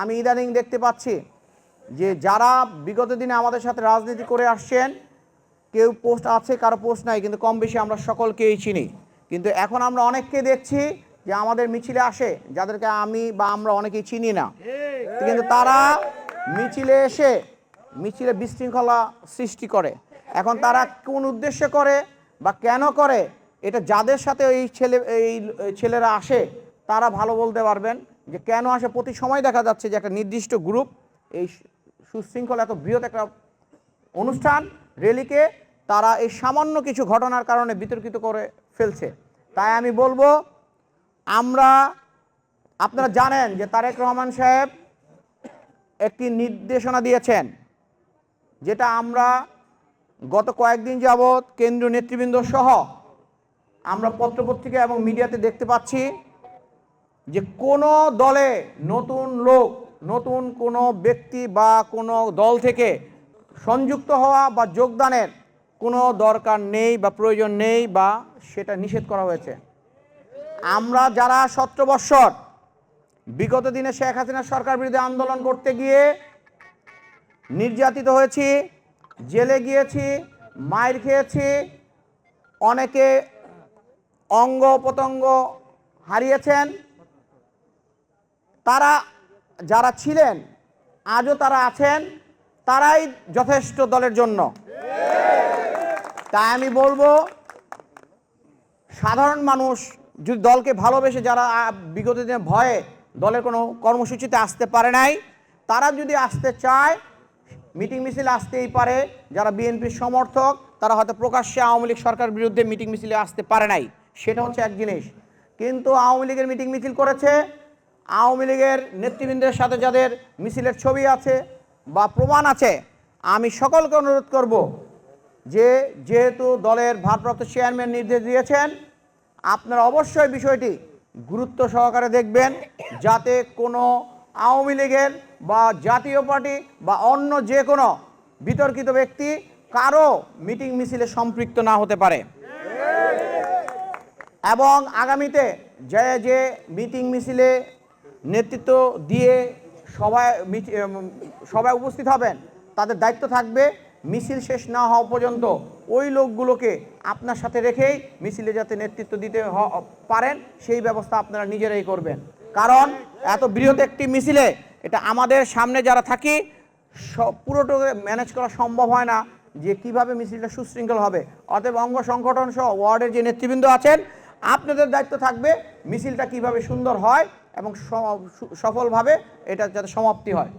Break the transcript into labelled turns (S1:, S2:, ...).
S1: আমি ইদানিং দেখতে পাচ্ছি যে যারা বিগত দিনে আমাদের সাথে রাজনীতি করে আসছেন, কেউ পোস্ট আছে, কারও পোস্ট নাই, কিন্তু কম বেশি আমরা সকলকেই চিনি। কিন্তু এখন আমরা অনেককে দেখছি যে আমাদের মিছিলে আসে, যাদেরকে আমি বা আমরা অনেকেই চিনি না। কিন্তু তারা মিছিলে এসে মিছিলে বিশৃঙ্খলা সৃষ্টি করে। এখন তারা কোন উদ্দেশ্যে করে বা কেন করে, এটা যাদের সাথে এই ছেলে, এই ছেলেরা আসে, তারা ভালো বলতে পারবেন। যে কেন আসে প্রতি সময় দেখা যাচ্ছে যে একটা নির্দিষ্ট গ্রুপ এই সুশৃঙ্খল এত বৃহৎ একটা অনুষ্ঠান র্যালিকে তারা এই সামান্য কিছু ঘটনার কারণে বিতর্কিত করে ফেলছে। তাই আমি বলব, আমরা, আপনারা জানেন যে তারেক রহমান সাহেব একটি নির্দেশনা দিয়েছেন, যেটা আমরা গত কয়েকদিন যাবৎ কেন্দ্রীয় নেতৃবৃন্দ সহ আমরা পত্রপত্রিকা এবং মিডিয়াতে দেখতে পাচ্ছি। যে কোনো দলে নতুন লোক, নতুন কোনো ব্যক্তি বা কোনো দল থেকে সংযুক্ত হওয়া বা যোগদানের কোনো দরকার নেই বা প্রয়োজন নেই বা সেটা নিষেধ করা হয়েছে। আমরা যারা সতেরো বৎসর বিগত দিনে শেখ হাসিনা সরকার বিরুদ্ধে আন্দোলন করতে গিয়ে নির্যাতিত হয়েছি, জেলে গিয়েছি মায়ের খেয়েছি, অনেকে অঙ্গ প্রত্যঙ্গ হারিয়েছেন তারা যারা ছিলেন, আজও তারা আছেন, তারাই যথেষ্ট দলের জন্য। তাই আমি বলব, সাধারণ মানুষ যদি দলকে ভালোবেসে যারা বিগত দিনে ভয়ে দলের কোনো কর্মসূচিতে আসতে পারে নাই, তারা যদি আসতে চায়, মিটিং মিছিল আসতেই পারে, যারা বিএনপির সমর্থক, তারা হয়তো প্রকাশ্যে আওয়ামী লীগ সরকার বিরুদ্ধে মিটিং মিছিলে আসতে পারে নাই। সেটা হচ্ছে এক জিনিস। কিন্তু আওয়ামী লীগের মিটিং মিছিল করেছে আওয়ামী লীগের নেতৃবৃন্দের সাথে যাদের মিছিলের ছবি আছে বা প্রমাণ আছে, আমি সকলকে অনুরোধ করব যে যেহেতু দলের ভারপ্রাপ্ত চেয়ারম্যান নির্দেশ দিয়েছেন, আপনারা অবশ্যই বিষয়টি গুরুত্ব সহকারে দেখবেন যাতে কোনো আওয়ামী লীগের বা জাতীয় পার্টি বা অন্য যে কোনো বিতর্কিত ব্যক্তি কারও মিটিং মিছিলে সম্পৃক্ত না হতে পারে। এবং আগামীতে যে যে মিটিং মিছিলে নেতৃত্ব দিয়ে উম, সভায় উপস্থিত হবেন। তাদের দায়িত্ব থাকবে মিছিল শেষ না হওয়া পর্যন্ত ওই লোকগুলোকে আপনার সাথে রেখেই মিছিলে যাতে নেতৃত্ব দিতে পারেন সেই ব্যবস্থা আপনারা নিজেরাই করবেন। কারণ এত বৃহৎ একটি মিছিলে এটা আমাদের সামনে যারা থাকি সব পুরোটাকে ম্যানেজ করা সম্ভব হয় না যে কীভাবে মিছিলটা সুশৃঙ্খল হবে। অতএব অঙ্গ সংগঠন সহ ওয়ার্ডের যে নেতৃবৃন্দ আছেন আপনাদের দায়িত্ব থাকবে মিছিলটা কীভাবে সুন্দর হয় এবং সফলভাবে এটা যাতে সমাপ্তি হয়।